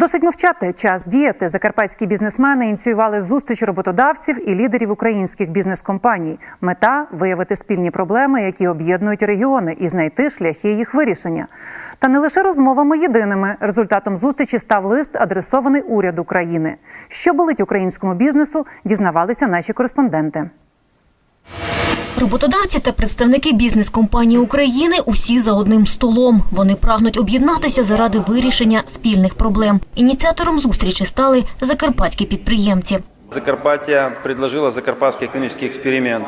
Досить мовчати, час діяти. Закарпатські бізнесмени ініціювали зустріч роботодавців і лідерів українських бізнес-компаній. Мета виявити спільні проблеми, які об'єднують регіони, і знайти шляхи їх вирішення. Та не лише розмовами єдиними. Результатом зустрічі став лист, адресований уряду країни. Що болить українському бізнесу, дізнавалися наші кореспонденти. Роботодавці та представники бізнес-компаній України усі за одним столом. Вони прагнуть об'єднатися заради вирішення спільних проблем. Ініціатором зустрічі стали закарпатські підприємці. Закарпатье предложило закарпатский экономический эксперимент.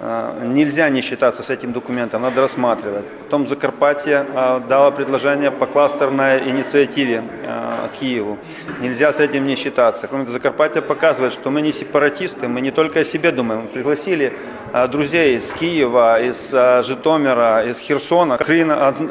Э, Нельзя не считаться с этим документом, надо рассматривать. Потом Закарпатье э, дало предложение по кластерной инициативе э, Киеву. Нельзя с этим не считаться. Кроме того, Закарпатье показывает, что мы не сепаратисты, мы не только о себе думаем. Мы пригласили э, друзей из Киева, из э, Житомира, из Херсона. Украина од-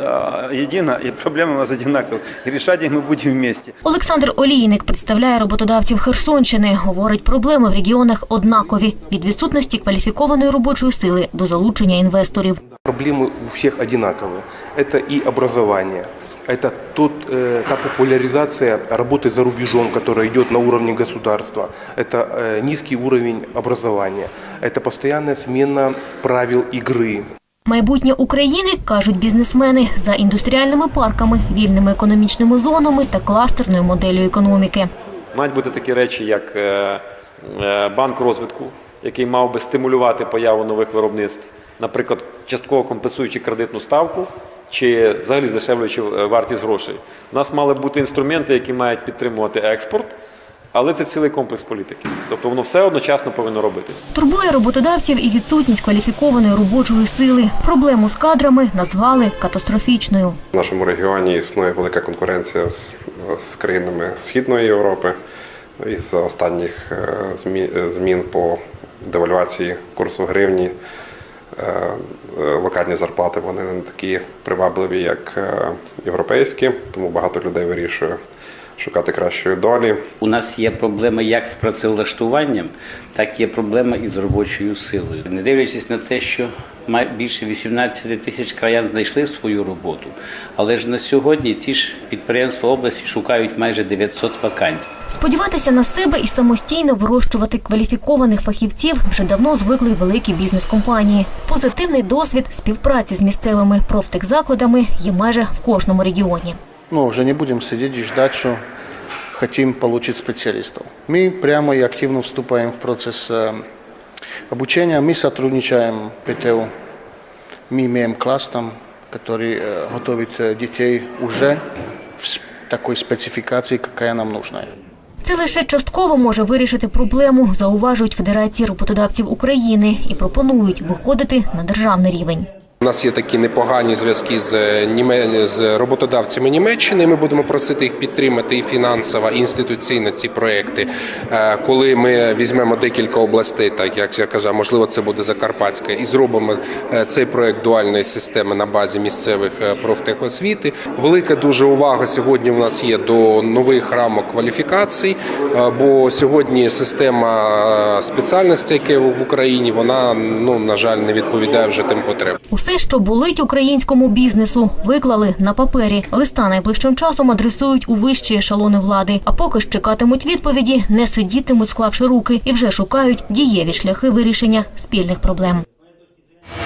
э, едина, и проблемы у нас одинаковые. И решать их мы будем вместе. Олександр Олійник представляє роботодавців Херсонщини. Говорить, проблеми в регіонах однакові від відсутності кваліфікованої робочої сили до залучення інвесторів. Проблемы у всех одинаковые. Это и образование, это тот, э, та популяризация работы за рубежом, которая идет на уровне государства, это э, низкий уровень образования, это постоянная смена правил игры. Майбутнє України, кажуть бізнесмени, за індустріальними парками, вільними економічними зонами та кластерною моделлю економіки. Мають бути такі речі, як е, е, банк розвитку, який мав би стимулювати появу нових виробництв, наприклад, частково компенсуючи кредитну ставку чи взагалі здешевлюючи е, вартість грошей. У нас мали бути інструменти, які мають підтримувати експорт, але це цілий комплекс політики. Тобто воно все одночасно повинно робитись. Турбує роботодавців і відсутність кваліфікованої робочої сили. Проблему з кадрами назвали катастрофічною. В нашому регіоні існує велика конкуренція з, з країнами Східної Європи. Із останніх е, змі- змін по девальвації курсу гривні е, е, локальні зарплати вони не такі привабливі, як е, європейські, тому багато людей вирішує шукати кращої долі. У нас є проблеми як з працевлаштуванням, так є проблема і з робочою силою. Не дивлячись на те, що май- більше 18 тисяч краян знайшли свою роботу, але ж на сьогодні ті ж підприємства області шукають майже 900 вакансій. Сподіватися на себе і самостійно вирощувати кваліфікованих фахівців вже давно звикли й великі бізнес-компанії. Позитивний досвід співпраці з місцевими профтехзакладами є майже в кожному регіоні ну, уже не будем сидеть и ждать, что хотим получить специалистов. Мы прямо и активно вступаем в процесс э, обучения. Мы сотрудничаем ПТУ. Мы имеем класс там, который э, готовит э, детей уже в с- такой спецификации, какая нам нужна. Це лише частково може вирішити проблему, зауважують Федерації роботодавців України і пропонують виходити на державний рівень. У нас є такі непогані зв'язки з, Німе- з роботодавцями Німеччини. Ми будемо просити їх підтримати і фінансово, і інституційно ці проекти. Е, Коли ми візьмемо декілька областей, так як я казав, можливо, це буде Закарпатська, і зробимо е, цей проект дуальної системи на базі місцевих е, профтехосвіти. Велика дуже увага сьогодні в нас є до нових рамок кваліфікацій, бо сьогодні система спеціальностей, яка в Україні, вона ну на жаль не відповідає вже тим потребам. Усе, що болить українському бізнесу, виклали на папері. Листа найближчим часом адресують у вищі ешелони влади. А поки ж чекатимуть відповіді, не сидітимуть, склавши руки, і вже шукають дієві шляхи вирішення спільних проблем.